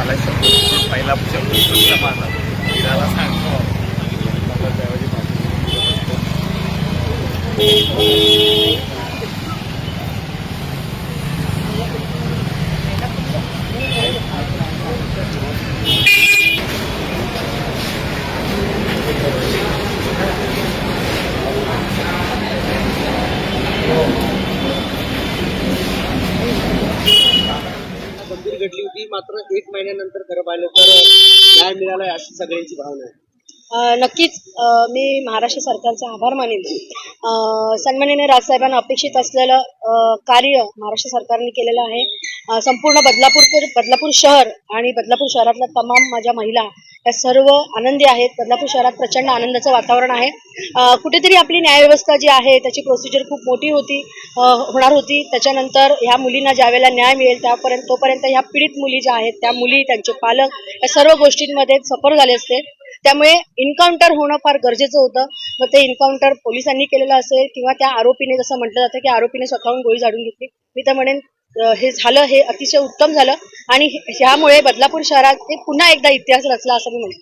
झालाय सपोर्ट पहिला शब्द सुटला माझा विराला सांगतो मला घडली होती. मात्र एक महिन्यानंतर खरं पाहिलं तर न्याय मिळाला अशी सगळ्यांची भावना आहे. नक्कीच मी महाराष्ट्र सरकारचा आभार मानेन. सन्माननीय राजसाहेबांना अपेक्षित असलेलं कार्य महाराष्ट्र सरकारने केलेलं आहे. संपूर्ण बदलापूर बदलापूर शहर आणि बदलापूर शहरातल्या तमाम माझ्या महिला या सर्व आनंदी आहेत. बदलापूर शहरात प्रचंड आनंदाचं वातावरण आहे. कुठेतरी आपली न्यायव्यवस्था जी आहे त्याची प्रोसिजर खूप मोठी होती होणार होती. त्याच्यानंतर ह्या मुलींना ज्यावेळेला न्याय मिळेल त्यापर्यंत तोपर्यंत ह्या पीडित मुली ज्या आहेत त्या मुली त्यांचे पालक या सर्व गोष्टींमध्ये सफर झाले असते. त्यामुळे इन्काउंटर होणं फार गरजेचं होतं. मग ते इन्काउंटर पोलिसांनी केलेलं असेल किंवा त्या आरोपीने जसं म्हटलं जातं की आरोपीने स्वतःहून गोळी झाडून घेतली. मी तर म्हणेन हे झालं हे अतिशय उत्तम झालं. आणि ह्यामुळे बदलापूर शहरात हे पुन्हा एकदा इतिहास रचला असं मी म्हणेन.